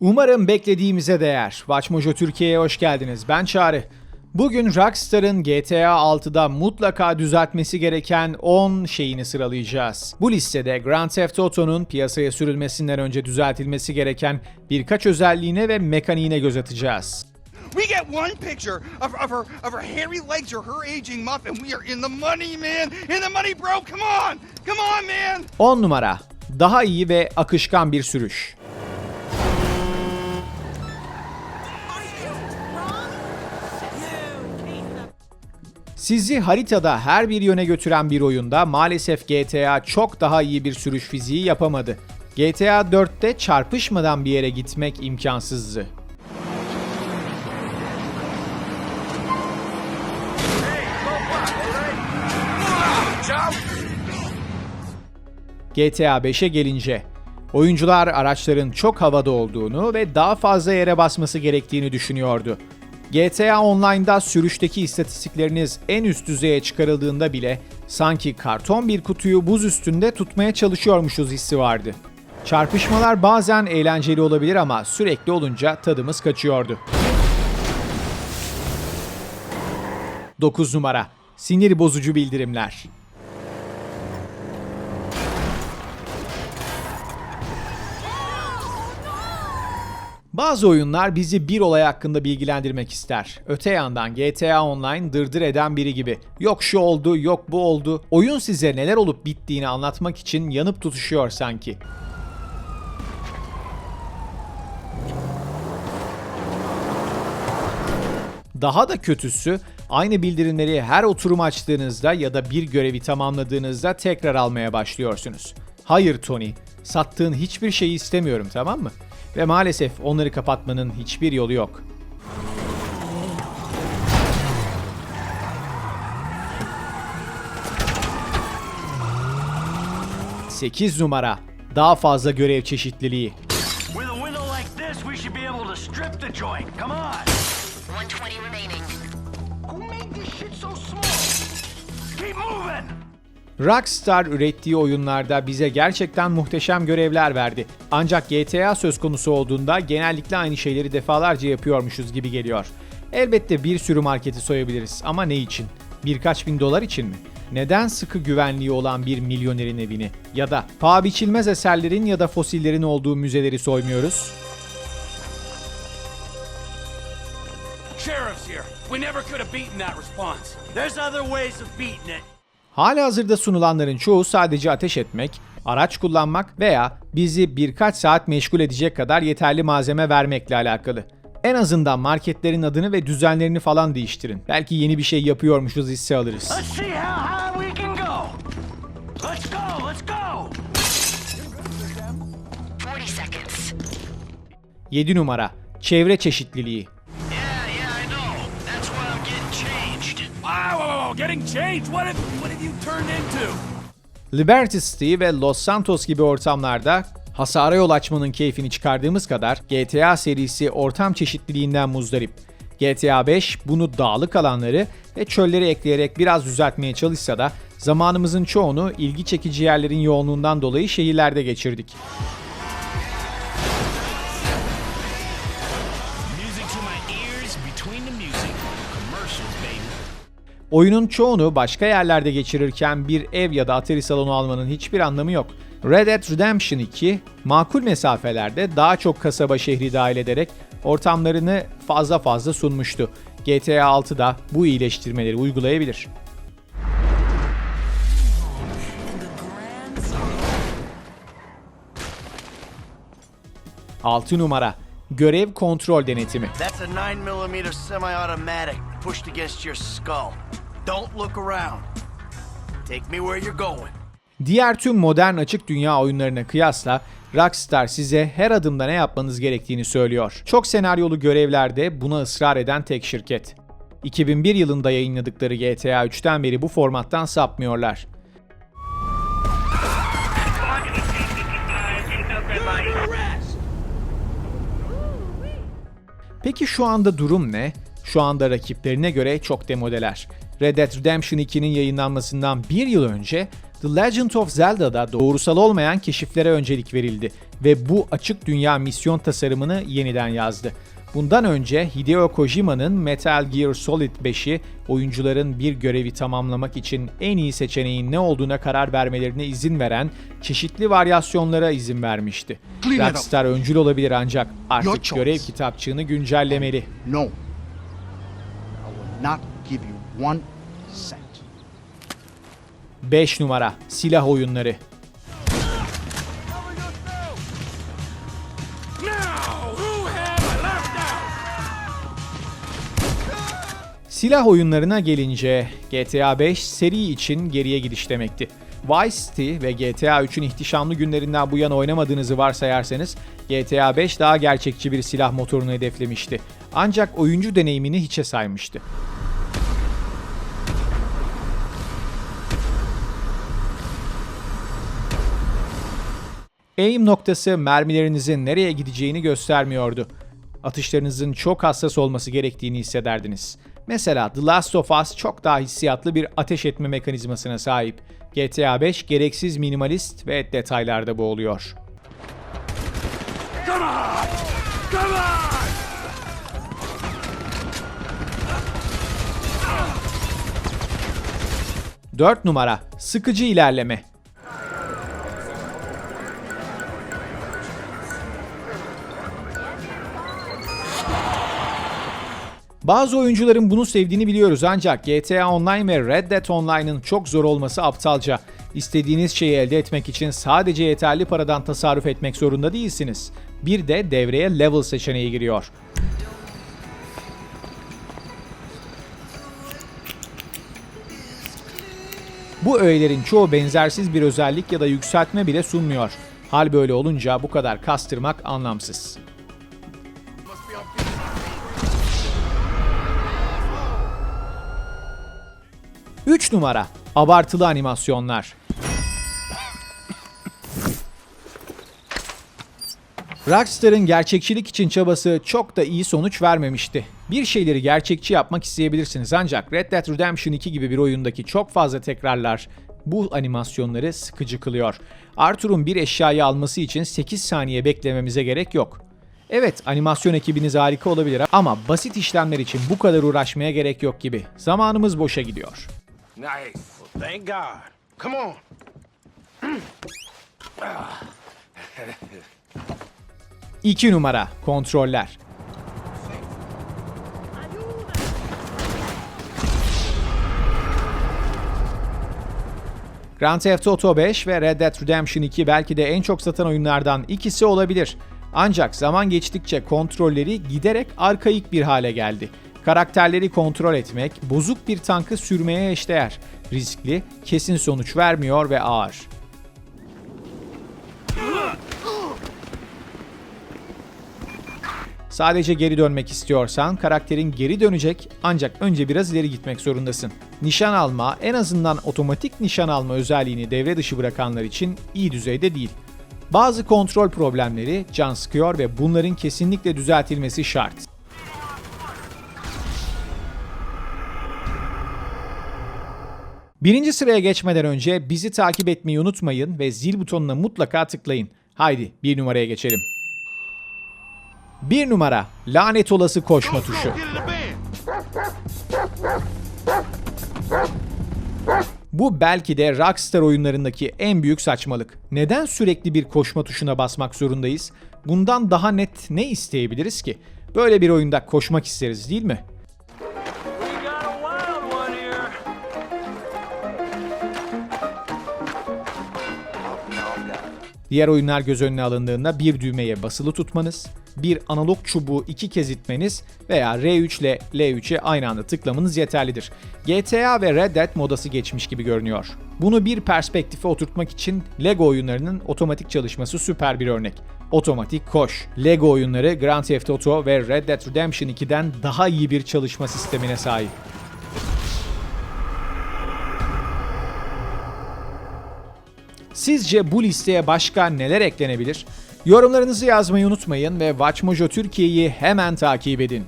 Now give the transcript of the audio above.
Umarım beklediğimize değer. Watchmojo Türkiye'ye hoş geldiniz. Ben Çağrı. Bugün Rockstar'ın GTA 6'da mutlaka düzeltmesi gereken 10 şeyini sıralayacağız. Bu listede Grand Theft Auto'nun piyasaya sürülmesinden önce düzeltilmesi gereken birkaç özelliğine ve mekaniğine göz atacağız. We get one picture of, of her of her hairy legs or her aging muffin. We are in the money, man. In the money, bro. Come on. Come on, man. 10 numara. Daha iyi ve akışkan bir sürüş. Sizi haritada her bir yöne götüren bir oyunda maalesef GTA çok daha iyi bir sürüş fiziği yapamadı. GTA 4'te çarpışmadan bir yere gitmek imkansızdı. GTA 5'e gelince oyuncular araçların çok havada olduğunu ve daha fazla yere basması gerektiğini düşünüyordu. GTA Online'da sürüşteki istatistikleriniz en üst düzeye çıkarıldığında bile sanki karton bir kutuyu buz üstünde tutmaya çalışıyormuşuz hissi vardı. Çarpışmalar bazen eğlenceli olabilir ama sürekli olunca tadımız kaçıyordu. 9 numara Sinir bozucu bildirimler. Bazı oyunlar bizi bir olay hakkında bilgilendirmek ister. Öte yandan GTA Online dırdır eden biri gibi. Yok şu oldu, yok bu oldu. Oyun size neler olup bittiğini anlatmak için yanıp tutuşuyor sanki. Daha da kötüsü aynı bildirimleri her oturum açtığınızda ya da bir görevi tamamladığınızda tekrar almaya başlıyorsunuz. Hayır Tony, sattığın hiçbir şeyi istemiyorum tamam mı? Ve maalesef onları kapatmanın hiçbir yolu yok. Sekiz numara. Daha fazla görev çeşitliliği. With a window like this, we should be able to strip the joint. Come on. 120 remaining. Who made this shit so small? Keep moving. Rockstar ürettiği oyunlarda bize gerçekten muhteşem görevler verdi. Ancak GTA söz konusu olduğunda genellikle aynı şeyleri defalarca yapıyormuşuz gibi geliyor. Elbette bir sürü marketi soyabiliriz ama ne için? Birkaç bin dolar için mi? Neden sıkı güvenliği olan bir milyonerin evini ya da paha biçilmez eserlerin ya da fosillerin olduğu müzeleri soymuyoruz? Sheriff's here. We never could have beaten that response. There's other ways of beating it. Hala hazırda sunulanların çoğu sadece ateş etmek, araç kullanmak veya bizi birkaç saat meşgul edecek kadar yeterli malzeme vermekle alakalı. En azından marketlerin adını ve düzenlerini falan değiştirin. Belki yeni bir şey yapıyormuşuz hissi alırız. Go. Let's go. Let's go. 40 seconds. 7 numara Çevre çeşitliliği. Getting changed. What have, what have you turned into? Liberty City ve Los Santos gibi ortamlarda hasara yol açmanın keyfini çıkardığımız kadar GTA serisi ortam çeşitliliğinden muzdarip. GTA 5 bunu dağlık alanları ve çölleri ekleyerek biraz düzeltmeye çalışsa da zamanımızın çoğunu ilgi çekici yerlerin yoğunluğundan dolayı şehirlerde geçirdik. Oyunun çoğunu başka yerlerde geçirirken bir ev ya da atari salonu almanın hiçbir anlamı yok. Red Dead Redemption 2 makul mesafelerde daha çok kasaba şehri dahil ederek ortamlarını fazla fazla sunmuştu. GTA 6 da bu iyileştirmeleri uygulayabilir. Altı numara Görev kontrol denetimi. That's a 9mm semi-automatic pushed against your skull. Don't look around. Take me where you're going. Diğer tüm modern açık dünya oyunlarına kıyasla Rockstar size her adımda ne yapmanız gerektiğini söylüyor. Çok senaryolu görevlerde buna ısrar eden tek şirket. 2001 yılında yayınladıkları GTA 3'ten beri bu formattan sapmıyorlar. Peki şu anda durum ne? Şu anda rakiplerine göre çok demodeler. Red Dead Redemption 2'nin yayınlanmasından bir yıl önce The Legend of Zelda'da doğrusal olmayan keşiflere öncelik verildi ve bu açık dünya misyon tasarımını yeniden yazdı. Bundan önce Hideo Kojima'nın Metal Gear Solid 5'i oyuncuların bir görevi tamamlamak için en iyi seçeneğin ne olduğuna karar vermelerine izin veren çeşitli varyasyonlara izin vermişti. Rockstar öncül olabilir ancak artık görev kitapçığını güncellemeli. No. One cent. 5 numara Silah oyunları? Silah oyunlarına gelince GTA 5 seri için geriye gidiş demekti. Vice City ve GTA 3'ün ihtişamlı günlerinden bu yana oynamadığınızı varsayarsanız GTA 5 daha gerçekçi bir silah motorunu hedeflemişti. Ancak oyuncu deneyimini hiçe saymıştı. Aim noktası mermilerinizin nereye gideceğini göstermiyordu. Atışlarınızın çok hassas olması gerektiğini hissederdiniz. Mesela The Last of Us çok daha hissiyatlı bir ateş etme mekanizmasına sahip. GTA 5 gereksiz minimalist ve detaylarda boğuluyor. Come on! Come on! 4 numara Sıkıcı ilerleme Bazı oyuncuların bunu sevdiğini biliyoruz ancak GTA Online ve Red Dead Online'ın çok zor olması aptalca. İstediğiniz şeyi elde etmek için sadece yeterli paradan tasarruf etmek zorunda değilsiniz. Bir de devreye level seçeneği giriyor. Bu öğelerin çoğu benzersiz bir özellik ya da yükseltme bile sunmuyor. Hal böyle olunca bu kadar kastırmak anlamsız. Üç numara abartılı animasyonlar. Rockstar'ın gerçekçilik için çabası çok da iyi sonuç vermemişti. Bir şeyleri gerçekçi yapmak isteyebilirsiniz ancak Red Dead Redemption 2 gibi bir oyundaki çok fazla tekrarlar bu animasyonları sıkıcı kılıyor. Arthur'un bir eşyayı alması için 8 saniye beklememize gerek yok. Evet animasyon ekibiniz harika olabilir ama basit işlemler için bu kadar uğraşmaya gerek yok gibi. Zamanımız boşa gidiyor. Nice. Well, thank God. Come on. 2 numara kontroller. Grand Theft Auto 5 ve Red Dead Redemption 2 belki de en çok satan oyunlardan ikisi olabilir. Ancak zaman geçtikçe kontrolleri giderek arkaik bir hale geldi. Karakterleri kontrol etmek, bozuk bir tankı sürmeye eşdeğer. Riskli, kesin sonuç vermiyor ve ağır. Sadece geri dönmek istiyorsan karakterin geri dönecek ancak önce biraz ileri gitmek zorundasın. Nişan alma en azından otomatik nişan alma özelliğini devre dışı bırakanlar için iyi düzeyde değil. Bazı kontrol problemleri can sıkıyor ve bunların kesinlikle düzeltilmesi şart. Birinci sıraya geçmeden önce bizi takip etmeyi unutmayın ve zil butonuna mutlaka tıklayın. Haydi bir numaraya geçelim. Bir numara lanet olası koşma tuşu. Bu belki de Rockstar oyunlarındaki en büyük saçmalık. Neden sürekli bir koşma tuşuna basmak zorundayız? Bundan daha net ne isteyebiliriz ki? Böyle bir oyunda koşmak isteriz değil mi? Diğer oyunlar göz önüne alındığında bir düğmeye basılı tutmanız, bir analog çubuğu iki kez itmeniz veya R3 ile L3'e aynı anda tıklamanız yeterlidir. GTA ve Red Dead modası geçmiş gibi görünüyor. Bunu bir perspektife oturtmak için Lego oyunlarının otomatik çalışması süper bir örnek. Otomatik koş. Lego oyunları Grand Theft Auto ve Red Dead Redemption 2'den daha iyi bir çalışma sistemine sahip. Sizce bu listeye başka neler eklenebilir? Yorumlarınızı yazmayı unutmayın ve Watch Mojo Türkiye'yi hemen takip edin.